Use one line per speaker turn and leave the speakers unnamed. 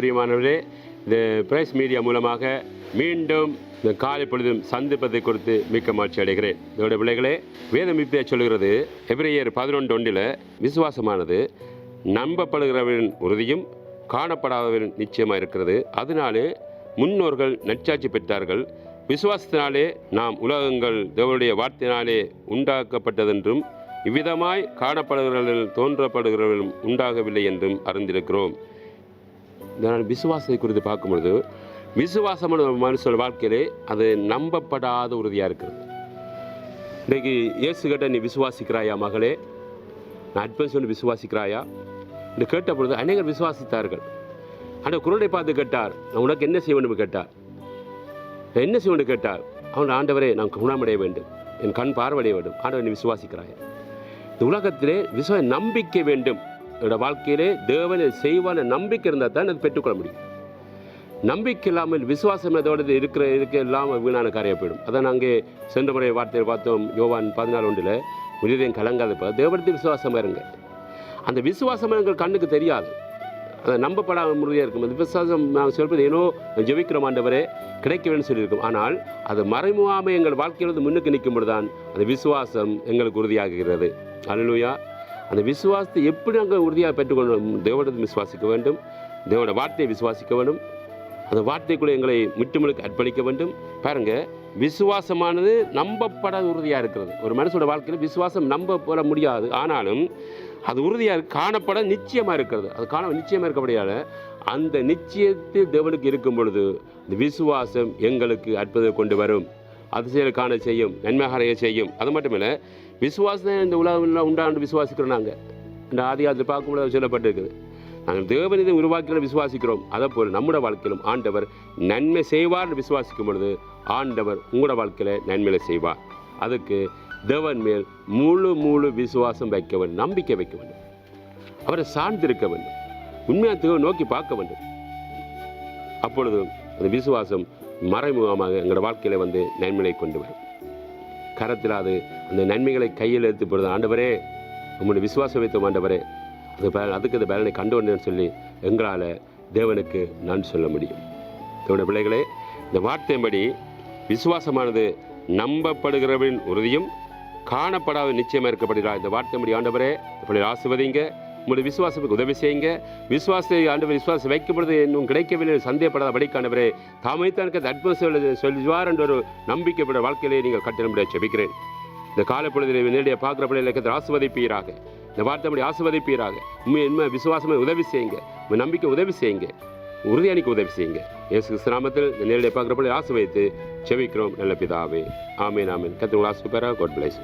பிரியமானவர்களே இந்த press media மூலமாக மீண்டும் இந்த காலை பொழுதும் சந்திப்பதை குறித்து மிக்க மகிழ்ச்சி அடைகிறேன். இதோட பிள்ளைகளே வேதம் சொல்கிறது எபிரேயர் பதினொன்று ஒன்றில் விசுவாசமானது நம்பப்படுகிறவரின் உறுதியும் காணப்படாதவரின் நிச்சயமாக இருக்கிறது. அதனாலே முன்னோர்கள் நற்சாட்சி பெற்றார்கள். விசுவாசத்தினாலே நாம் உலகங்கள் தேவனுடைய வார்த்தையினாலே உண்டாக்கப்பட்டதென்றும் இவ்விதமாய் காணப்படுகிறவர்கள் தோன்றப்படுகிறவர்களும் உண்டாகவில்லை என்றும் அறிந்திருக்கிறோம். நான் விசுவாசத்தை குறித்து பார்க்கும்பொழுது விசுவாசமான மனுஷன் வாழ்க்கையிலே அது நம்பப்படாத உறுதியாக இருக்கிறது. இன்றைக்கு இயேசு கேட்ட நீ விசுவாசிக்கிறாயா மகளே? நான் அட்வைஸ் ஒன்று விசுவாசிக்கிறாயா? என்று கேட்ட பொழுது அநேகர் விசுவாசித்தார்கள். ஆனால் குரலை பார்த்து கேட்டார் நான் உனக்கு என்ன செய்ய வேண்டும் கேட்டார். என்ன செய்ய வேண்டும் கேட்டார். அவன் ஆண்டவரே நான் குணமடைய வேண்டும். என் கண் பார்வடைய வேண்டும். ஆண்டவர் நீ விசுவாசிக்கிறாயா? இந்த உலகத்திலே விசுவ நம்பிக்கை வேண்டும். வாழ்க்கையிலே தேவனை செய்வான நம்பிக்கை இருந்தால் தான் அது பெற்றுக்கொள்ள முடியும். நம்பிக்கை இல்லாமல் விசுவாசம் எதோடு இருக்கிற இருக்க இல்லாமல் வீணான காரியம் போயிடும். அதான் நாங்கள் சென்ற முறை வார்த்தையை பார்த்தோம் யோவான் பதினாலு ஒன்றில் உயிரையும் கலங்காத தேவனத்தில் விசுவாசமாக இருங்க அந்த விசுவாசம் எங்கள் கண்ணுக்கு தெரியாது. அதை நம்பப்படாத முறையாக இருக்கும். அந்த விசுவாசம் நாங்கள் சொல்வது ஏனோ ஜெபிக்கிறோம் ஆண்டவரே கிடைக்க வேண்டும் சொல்லியிருக்கோம். ஆனால் அது மறைமுகாமல் எங்கள் வாழ்க்கையிலிருந்து முன்னுக்கு நிற்கும் பொழுதுதான் அந்த விசுவாசம் எங்களுக்கு உறுதியாகுகிறது அலுவயா அந்த விசுவாசத்தை எப்படி நாங்கள் உறுதியாக பெற்றுக்கொள்ளணும் தேவனத்தை விசுவாசிக்க வேண்டும். தேவனோட வார்த்தையை விசுவாசிக்க வேண்டும். அந்த வார்த்தைக்குள்ளே எங்களை முற்றுமுழுக்க அர்ப்பணிக்க வேண்டும். பாருங்க விசுவாசமானது நம்பப்படாத உறுதியாக இருக்கிறது. ஒரு மனுஷோட வாழ்க்கையில் விசுவாசம் நம்ப முடியாது. ஆனாலும் அது உறுதியாக காணப்பட நிச்சயமாக இருக்கிறது. அது காண நிச்சயமாக இருக்கபடியால் அந்த நிச்சயத்தில் தேவனுக்கு இருக்கும் பொழுது இந்த விசுவாசம் எங்களுக்கு அற்புதம் கொண்டு வரும். அதிசயம் காண செய்யும் நன்மையாக செய்யும். அது மட்டும் இல்லை விசுவாசம் இந்த உலகம் உண்டாண்டு விசுவாசிக்கிறோம் நாங்கள் இந்த ஆதி அதில் பார்க்கும்போது சொல்லப்பட்டிருக்குது. நாங்கள் தேவனிதை உருவாக்கின விசுவாசிக்கிறோம். அதை போல் நம்முடைய வாழ்க்கையிலும் ஆண்டவர் நன்மை செய்வார் விசுவாசிக்கும் பொழுது ஆண்டவர் உங்களோட வாழ்க்கையில் நன்மையில செய்வார். அதுக்கு தேவன் மேல் முழு முழு விசுவாசம் வைக்க வேண்டும் நம்பிக்கை வைக்க வேண்டும். அவரை சார்ந்திருக்க வேண்டும். உண்மையாக தேவன் நோக்கி பார்க்க வேண்டும். அப்பொழுது அந்த விசுவாசம் மறைமுகமாக எங்களோட வாழ்க்கையில் வந்து நன்மையை கொண்டு வரும். கரத்தில் அது அந்த நன்மைகளை கையில் எடுத்து பொழுது ஆண்டவரே உங்களுடைய விசுவாசம் வைத்தோம் ஆண்டவரே. அது அதுக்கு அந்த பலனை கண்டு வந்தேன்னு சொல்லி எங்களால் தேவனுக்கு நான் சொல்ல முடியும். தேவனுடைய பிள்ளைகளே இந்த வார்த்தையின்படி விசுவாசமானது நம்பப்படுகிறவரின் உறுதியும் காணப்படாத நிச்சயமாக இருக்கப்படுகிறார் இந்த வார்த்தையின்படி ஆண்டவரே இப்படி ஆசிர்வதிங்க. உங்களுடைய விசுவாசத்துக்கு உதவி செய்யுங்க. விசுவாசத்தை ஆண்டவர் விசுவாசம் வைக்கப்படுது இன்னும் கிடைக்கவில்லை சந்தேகப்படாத சந்தேகப்படாத படிக்காண்டவரே தாமே தனக்கு அற்புதம் சொல்லுவார் என்ற ஒரு நம்பிக்கைப்பட வாழ்க்கையிலே நீங்கள் கட்டணப்பட செபிக்கிறேன் இந்த காலப்பொழுதில் நேரடியாக பார்க்குற பிள்ளைகளுக்கு ஆசிர்வதிப்பீராக. இந்த வார்த்தைப்படி ஆசிர்வதிப்பீராக. உண்மை உண்மை விசுவாசமே உதவி செய்யுங்க. உங்கள் நம்பிக்கை உதவி செய்யுங்க. உறுதியானிக்கு உதவி செய்யுங்க. இயேசு கிறிஸ்துநாமத்தில் இந்த நேரடியாக பார்க்குற பிள்ளை ஆசிர்வதித்து செவிக்கிறோம் நல்ல பிதாவே. ஆமேன் ஆமேன். கத்திர ஆசிர்வராக கோட் பிளேஸ்